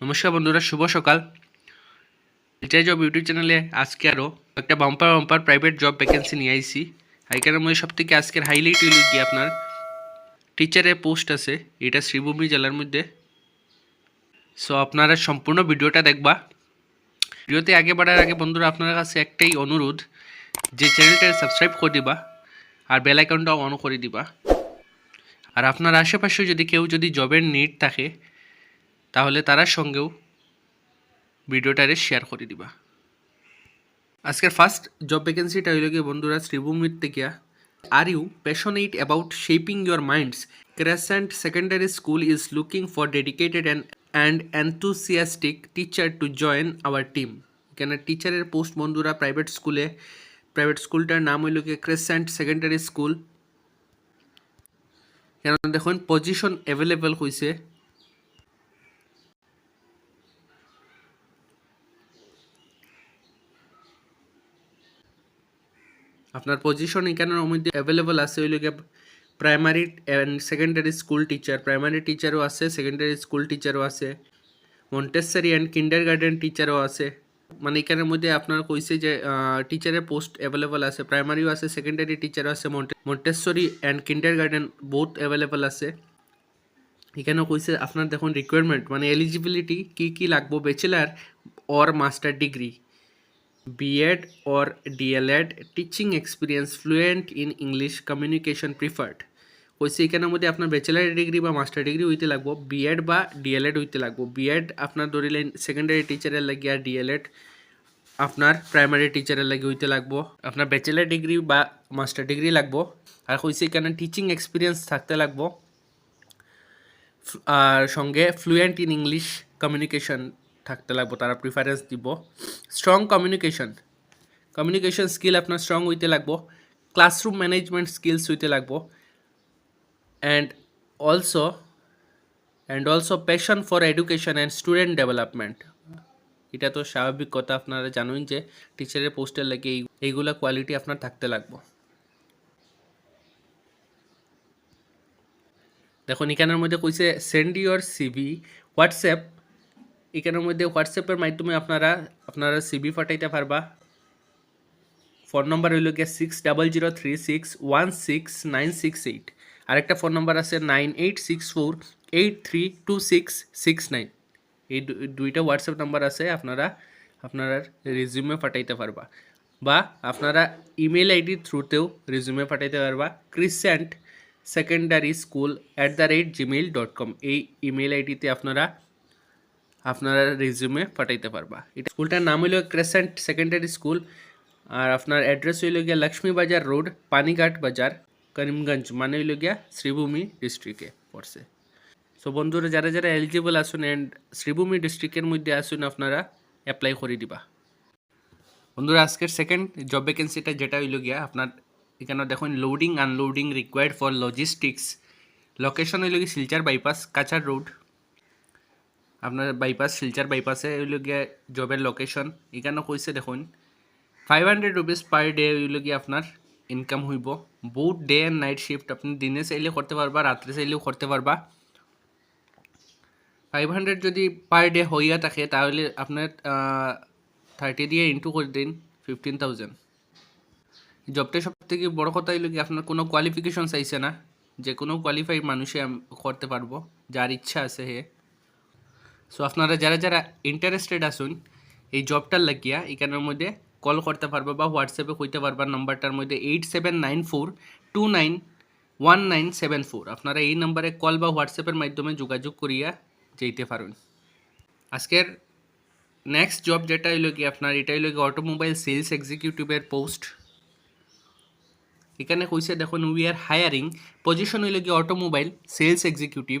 নমস্কার বন্ধুরা, শুভ সকাল। এটাই জব ইউটিউব চ্যানেলে আজকে আরও একটা bumper bumper private job vacancy নিয়ে আইসি এখানের মধ্যে সব থেকে আজকের হাইলাইট হইল কি আপনার টিচারের পোস্ট আছে, এটা শ্রীভূমি জেলার মধ্যে। সো আপনারা সম্পূর্ণ ভিডিওটা দেখবা। ভিডিওতে আগে বাড়ার আগে বন্ধুরা, আপনার কাছে একটাই অনুরোধ, যে চ্যানেলটা সাবস্ক্রাইব করে দিবা আর বেল আইকনটাও অন করে দিবা। আর আপনার আশেপাশে যদি কেউ যদি জবের নিড থাকে তাহলে তারার সঙ্গেও ভিডিওটারে শেয়ার করে দিবা। আজকের ফার্স্ট জব ভ্যাকেন্সিটা হইল গিয়ে, বন্ধুরা শ্রীভূমির থেকে are you passionate about shaping your minds Crescent secondary school is looking for dedicated and and enthusiastic teacher to join our team কেন টিচারের পোস্ট বন্ধুরা প্রাইভেট স্কুলে প্রাইভেট স্কুলটার নাম হইল গিয়ে ক্রেসেন্ট সেকেন্ডারি স্কুল কেন দেখুন পজিশন অ্যাভেলেবল হয়েছে আপনার পজিশন এখানের মধ্যে অ্যাভেলেবল আছে ওই লোকে primary and secondary school teacher primary টিচারও আছে সেকেন্ডারি স্কুল টিচারও আছে মন্টেসারি অ্যান্ড কিন্ডার গার্ডেন টিচারও আছে। মানে এখানের মধ্যে আপনার কইছে যে টিচারের পোস্ট অ্যাভেলেবল আছে প্রাইমারিও আছে সেকেন্ডারি টিচারও আছে Montessori and kindergarten both available আছে। এখানেও কইছে, আপনার দেখুন রিকোয়ারমেন্ট মানে এলিজিবিলিটি কি কি লাগবো bachelor or master degree B.Ed or DLED teaching experience fluent in English, communication preferred. কইছে এখানের মধ্যে আপনার ব্যাচেলার ডিগ্রি বা মাস্টার ডিগ্রি হইতে লাগবো। বিএড বা ডিএলএড হইতে লাগবো। বিএড আপনার ধরিলেন সেকেন্ডারি টিচারের লাগি আর ডিএলএড আপনার প্রাইমারি টিচারের লাগি হইতে লাগবো। আপনার ব্যাচেলার ডিগ্রি বা মাস্টার ডিগ্রি লাগবো। আর কইছে এখানে টিচিং এক্সপিরিয়েন্স থাকতে লাগবো। আর সঙ্গে ফ্লুয়েন্ট ইন ইংলিশ কমিউনিকেশন থাকতে লাগবো, তারা প্রিফারেন্স দিব। স্ট্রং কমিউনিকেশন কমিউনিকেশন স্কিল আপনার স্ট্রং হইতে লাগবো। ক্লাসরুম ম্যানেজমেন্ট স্কিলস হইতে লাগবো। And also and also passion for education and student development এটা তো স্বাভাবিক কথা, আপনারা জানেন যে টিচারের পোস্টের লাগে এই, এইগুলা কোয়ালিটি আপনার থাকতে লাগবো। দেখুন, এখানের মধ্যে কইছে সেন্ড ইউর সিবি হোয়াটসঅ্যাপ এখানের মধ্যে হোয়াটসঅ্যাপের মাধ্যমে আপনারা আপনারা সিবি পাঠাইতে পারবা। ফোন নম্বর হইল গিয়ে six double zero three six one six nine six eight আরেকটা ফোন নম্বর আছে nine eight six four eight three two six six nine এই দুইটা হোয়াটসঅ্যাপ নাম্বার আছে, আপনারা আপনারা রেজিউমে পাঠাইতে পারবা। বা আপনারা ইমেল আইডি থ্রুতেও রেজিউমে পাঠাইতে পারবা। Crescent secondary school at the rate Gmail dot com এই ইমেল আইডিতে আপনারা আপনারা রেজিউমে পাঠাইতে পারবা। এটা স্কুলটার নাম হইল ক্রেসেন্ট সেকেন্ডারি স্কুল আর আপনার অ্যাড্রেস হইল গিয়া লক্ষ্মী বাজার রোড পানিঘাট বাজার করিমগঞ্জ মানে হইল গিয়া শ্রীভূমি ডিস্ট্রিক্টে পড়ছে। সো বন্ধুরা, যারা যারা এলিজিবল আসুন অ্যান্ড শ্রীভূমি ডিস্ট্রিক্টের মধ্যে আসুন আপনারা অ্যাপ্লাই করে দিবা। বন্ধুরা, আজকের সেকেন্ড জব ভ্যাকেন্সিটা যেটা হইল গিয়া, আপনার এখানে দেখুন loading unloading required for logistics location হইল গিয়ে শিলচার বাইপাস কাছাড় রোড আপনার বাইপাস শিলচার বাইপাসে হইল গিয়ে জবের লোকেশন এখানে কইছে দেখুন five hundred rupees per day হইল গিয়ে আপনার ইনকাম হইব। বহুত ডে অ্যান্ড নাইট শিফট আপনি দিনে চাইলেও করতে পারবা, রাত্রে চাইলেও করতে পারবা। ফাইভ হান্ড্রেড যদি পার ডে হইয়া থাকে, তাহলে আপনার থার্টি দিয়ে ইন্টু করে দিন ফিফটিন থাউজেন্ড জবটা সব থেকে বড় কথা হইল কি আপনার কোনো কোয়ালিফিকেশন চাইছে না। যে কোনো কোয়ালিফাইড মানুষে করতে পারব। যার ইচ্ছা আছে হে। সো আপনারা যারা যারা ইন্টারেস্টেড আসুন এই জবটার লাগিয়া, এখানের মধ্যে কল করতে পারবা বা হোয়াটসঅ্যাপে কইতে পারবা নাম্বারটার মধ্যে eight seven nine four two nine one nine seven four আপনারা এই নাম্বারে কল বা হোয়াটসঅ্যাপের মাধ্যমে যোগাযোগ করিয়া যেতে পারুন আজকের নেক্সট জব যেটা হইল কি আপনার, এটা হইল কি অটোমোবাইল সেলস এক্সিকিউটিভের পোস্ট এখানে কইছে, দেখুন উই আর হায়ারিং পজিশন হইল কি অটোমোবাইল সেলস এক্সিকিউটিভ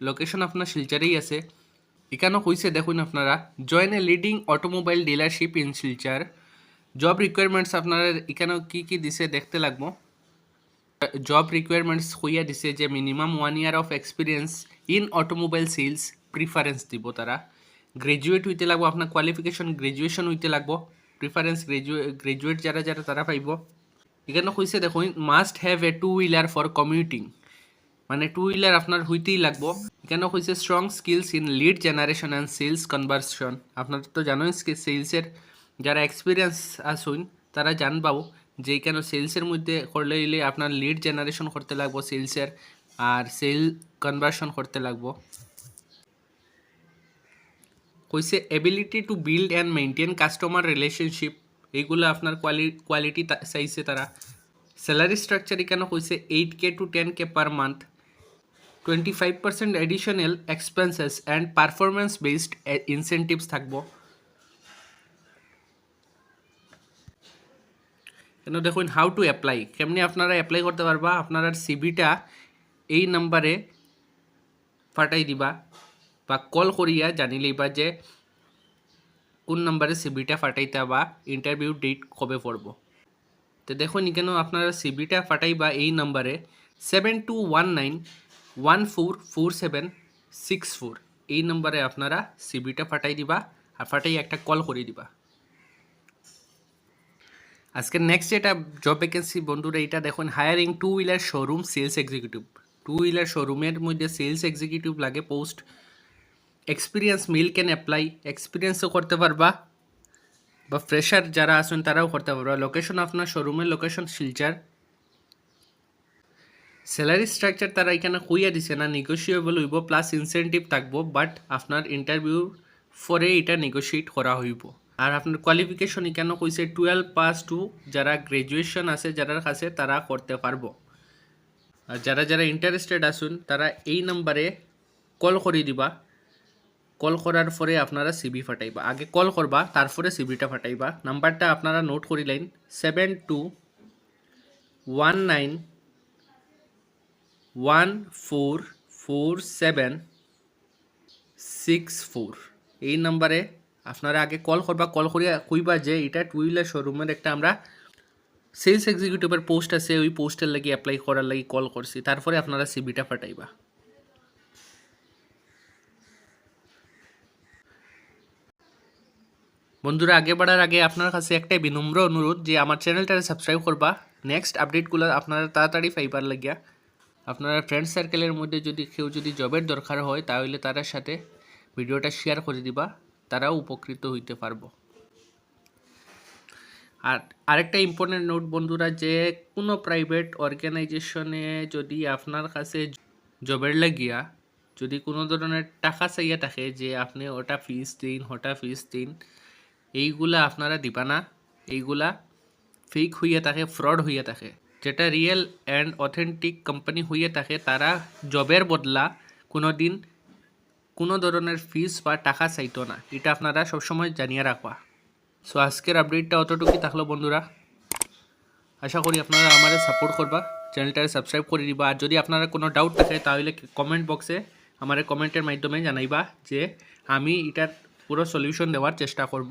লোকেশন আপনার শিলচারেই আছে। এখানেও কইছে, দেখুন আপনারা join a leading automobile dealership in Silchar job requirements আপনারা এখানেও কি কি দিছে দেখতে লাগবো? জব রিকোয়ারমেন্টস হইয়া দিছে যে minimum one year of experience in automobile sales preference দিব তারা। গ্রাজুয়েট হইতে লাগবো, আপনার কোয়ালিফিকেশন গ্রাজুয়েশন হইতে লাগবো। প্রিফারেন্স গ্রাজুয়েট যারা যারা তারা পাইব। এখানে কইছে, দেখুন must have a two wheeler for commuting মানে টু হুইলার আপনার হইতেই লাগবো। এখানে হয়েছে strong skills in lead generation and sales conversion আপনার তো জানেন সেলসের যারা এক্সপিরিয়েন্স আসুন তারা জানবাও যে কেন সেলসের মধ্যে করলে হইলে আপনার লিড জেনারেশন করতে লাগবো সেলসের আর সেল কনভার্সন করতে লাগবো। কইছে ability to build and maintain customer relationship এইগুলো আপনার কোয়ালি কোয়ালিটি চাইছে তারা। স্যালারি স্ট্রাকচার এখানে কইছে eight K to ten K per month twenty five percent additional expenses and performance based incentives থাকব। কেন দেখুন হাউ টু অ্যাপ্লাই কেমনি আপনারা অ্যাপ্লাই করতে পারবা, আপনার সিবিটা এই নাম্বারে ফাটাই দিবা বা কল করিয়া জানি লইবা যে কোন নাম্বারে সিবিটা ফাটাইতে বা ইন্টারভিউ ডেট কবে পড়ব। তো দেখুন কেন আপনারা সিবিটা ফাটাইবা এই নাম্বারে seven two one nine one four four seven six four এই নাম্বারে আপনারা সিবিটা ফাটাই দিবা আর ফাটাই একটা কল করে দিবা। আজকে নেক্সট যেটা জব ভ্যাকেন্সি বন্ধুরা, এটা দেখুন hiring two wheeler showroom sales executive two wheeler শোরুমের মধ্যে সেলস এক্সিকিউটিভ লাগে পোস্ট এক্সপিরিয়েন্স মিল ক্যান অ্যাপ্লাই এক্সপিরিয়েন্সও করতে পারবা। বা ফ্রেশার যারা আছেন, তারাও করতে পারবা। লোকেশন আপনার শোরুমের লোকেশন শিলচার স্যালারি স্ট্রাকচার তারা এখানে কইয়া দিছে না নেগোসিয়েবল হইব প্লাস ইনসেন্টিভ থাকব বাট আপনার ইন্টারভিউ পরে এটা নেগোসিয়েট করা হইব। আর আপনার কোয়ালিফিকেশন এখানে কইছে টুয়েলভ পাস টু যারা গ্রাজুয়েশন আছে, যারা কাছে তারা করতে পারব। আর যারা যারা ইন্টারেস্টেড আসুন তারা এই নাম্বারে কল করে দিবা। কল করার পরে আপনারা সিবি ফাটাইবা। আগে কল করবা, তারপরে সিবিটা ফাটাইবা। নাম্বারটা আপনারা নোট করিলেন seven two one nine one four four seven six four. এই নাম্বারে আপনারা আগে কল করবা, কল করিয়া কইবা যে এটা টু হুইলার শোরুমের একটা আমরা সেলস এক্সিকিউটিভের পোস্ট আছে, ওই পোস্টের লাগি অ্যাপ্লাই করার লাগি কল করছি, তারপরে আপনারা সিবিটা ফাটাইবা বন্ধুরা, আগে বাড়ার আগে আপনার কাছে একটাই বিনম্র অনুরোধ যে আমার চ্যানেলটা সাবস্ক্রাইব করবা নেক্সট আপডেটগুলো আপনারা তাড়াতাড়ি পাইবার লাগিয়া আপনারা ফ্রেন্ড সার্কেলের মধ্যে যদি কেউ যদি জবের দরকার হয়, তাহলে তার সাথে ভিডিওটা শেয়ার করে দিবা, তারাও উপকৃত হইতে পারব। আর আরেকটা ইম্পর্টেন্ট নোট বন্ধুরা, যে কোনো প্রাইভেট অর্গানাইজেশনে যদি আপনার কাছে জবের লাগিয়া যদি কোনো ধরনের টাকা চাইয়া থাকে, যে আপনি ওটা ফিস দিন, ওটা ফিস দিন, এইগুলা আপনারা দিবা না। এইগুলা ফেক হইয়া থাকে ফ্রড হইয়া থাকে। যেটা রিয়েল অ্যান্ড অথেন্টিক কোম্পানি হইয়া থাকে, তারা জবের বদলা কোনো দিন কোনো ধরনের ফিস বা টাকা চাইতো না। এটা আপনারা সবসময় জানিয়ে রাখবা। সো আজকের আপডেটটা অতটুকুই থাকল বন্ধুরা। আশা করি আপনারা আমাদের সাপোর্ট করবা চ্যানেলটাকে সাবস্ক্রাইব করে দিবা। আর যদি আপনারা কোনো ডাউট থাকে, তাহলে কমেন্ট বক্সে আমার কমেন্টের মাধ্যমে জানাইবা যে আমি এটার পুরো সলিউশন দেওয়ার চেষ্টা করব।